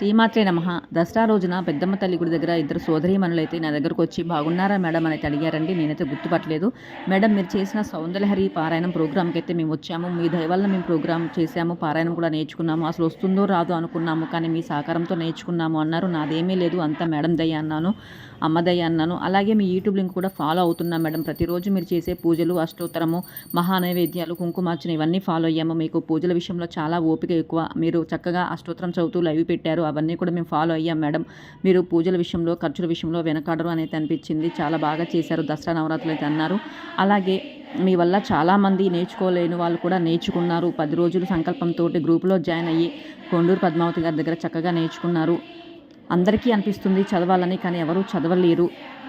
శ్రీమాత్రే నమ. దసరా రోజున పెద్దమ్మ తల్లి గుడి దగ్గర ఇద్దరు సోదరీమణులు అయితే నా దగ్గరకు వచ్చి బాగున్నారా మేడం? అని అడిగారండి. నేనైతే గుర్తుపట్టలేదు. మేడం మీరు చేసిన సౌందర్యహరి పారాయణం ప్రోగ్రామ్కి అయితే మేము వచ్చాము. మీ దయ వల్ల మేము ప్రోగ్రామ్ చేశాము. పారాయణం కూడా నేర్చుకున్నాము. అసలు వస్తుందో రాదో అనుకున్నాము. కానీ మీ సహకారంతో నేర్చుకున్నాము అన్నారు. నాదేమీ లేదు. అంతా మేడం దయ్య అన్నాను. అమ్మ దయ్య అన్నాను. అలాగే మీ యూట్యూబ్ లింక్ కూడా ఫాలో అవుతున్నాం మేడం. ప్రతిరోజు మీరు చేసే పూజలు అష్టోత్తరము మహానైవేద్యాలు కుంకుమార్చన ఇవన్నీ ఫాలో అయ్యాము. మీకు పూజల విషయంలో చాలా ఓపిక ఎక్కువ. మీరు చక్కగా అష్టోత్తరం చదువుతూ లైవ్ పెట్టారు. అవన్నీ కూడా మేము ఫాలో అయ్యాం మేడం. మీరు పూజల విషయంలో ఖర్చుల విషయంలో వెనకాడరు అనేది అనిపించింది. చాలా బాగా చేశారు. దసరా నవరాత్రులు అయితే అన్నారు. అలాగే మీ వల్ల చాలామంది నేర్చుకోలేని వాళ్ళు కూడా నేర్చుకున్నారు. పది రోజులు సంకల్పంతో గ్రూపులో జాయిన్ అయ్యి కొండూరు పద్మావతి గారి దగ్గర చక్కగా నేర్చుకున్నారు. అందరికీ అనిపిస్తుంది చదవాలని కానీ ఎవరూ చదవలేరు.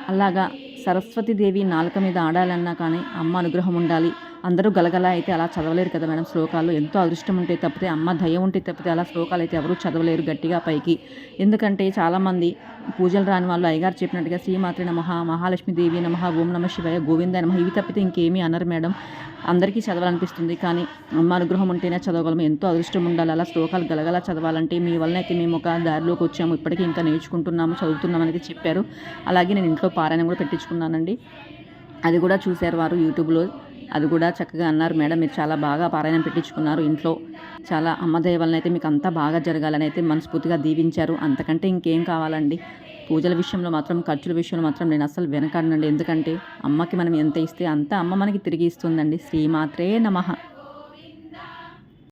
అలాగా సరస్వతీదేవి నాలుక మీద ఆడాలన్నా కానీ అమ్మ అనుగ్రహం ఉండాలి. అందరూ గలగల అయితే అలా చదవలేరు కదా మేడం శ్లోకాలు. ఎంతో అదృష్టం ఉంటే తప్పితే అమ్మ దయ ఉంటే తప్పితే అలా శ్లోకాలు అయితే ఎవరూ చదవలేరు గట్టిగా పైకి. ఎందుకంటే చాలామంది పూజలు రాని వాళ్ళు అయ్యగారు చెప్పినట్టుగా శ్రీమాత్రి నమ మహాలక్ష్మీదేవి నమః ఓం నమ శివాయ గోవింద నమః. ఇవి తప్పితే ఇంకేమీ అనరు మేడం. అందరికీ చదవాలనిపిస్తుంది కానీ అమ్మ అనుగ్రహం ఉంటేనే చదవగలము. ఎంతో అదృష్టం ఉండాలి. అలా శ్లోకాలు గలగల చదవాలంటే మీ వలన అయితే మేము ఒక దారిలోకి వచ్చాము. ఇప్పటికీ ఇంకా నేర్చుకుంటున్నాము చదువుతున్నాం అనేది చెప్పారు. అలాగే నేను ఇంట్లో పారాయణం కూడా పెట్టించుకున్నానండి. అది కూడా చూశారు వారు యూట్యూబ్లో. అది కూడా చక్కగా అన్నారు మేడం మీరు చాలా బాగా పారాయణం పెట్టించుకున్నారు ఇంట్లో. చాలా అమ్మదయ వలన అయితే మీకు అంతా బాగా జరగాలని అయితే మనస్ఫూర్తిగా దీవించారు. అంతకంటే ఇంకేం కావాలండి? పూజల విషయంలో మాత్రం ఖర్చుల విషయంలో మాత్రం నేను అసలు వెనకాడనండి. ఎందుకంటే అమ్మకి మనం ఎంత ఇస్తే అంత అమ్మ మనకి తిరిగి ఇస్తుందండి. శ్రీమాత్రే నమః.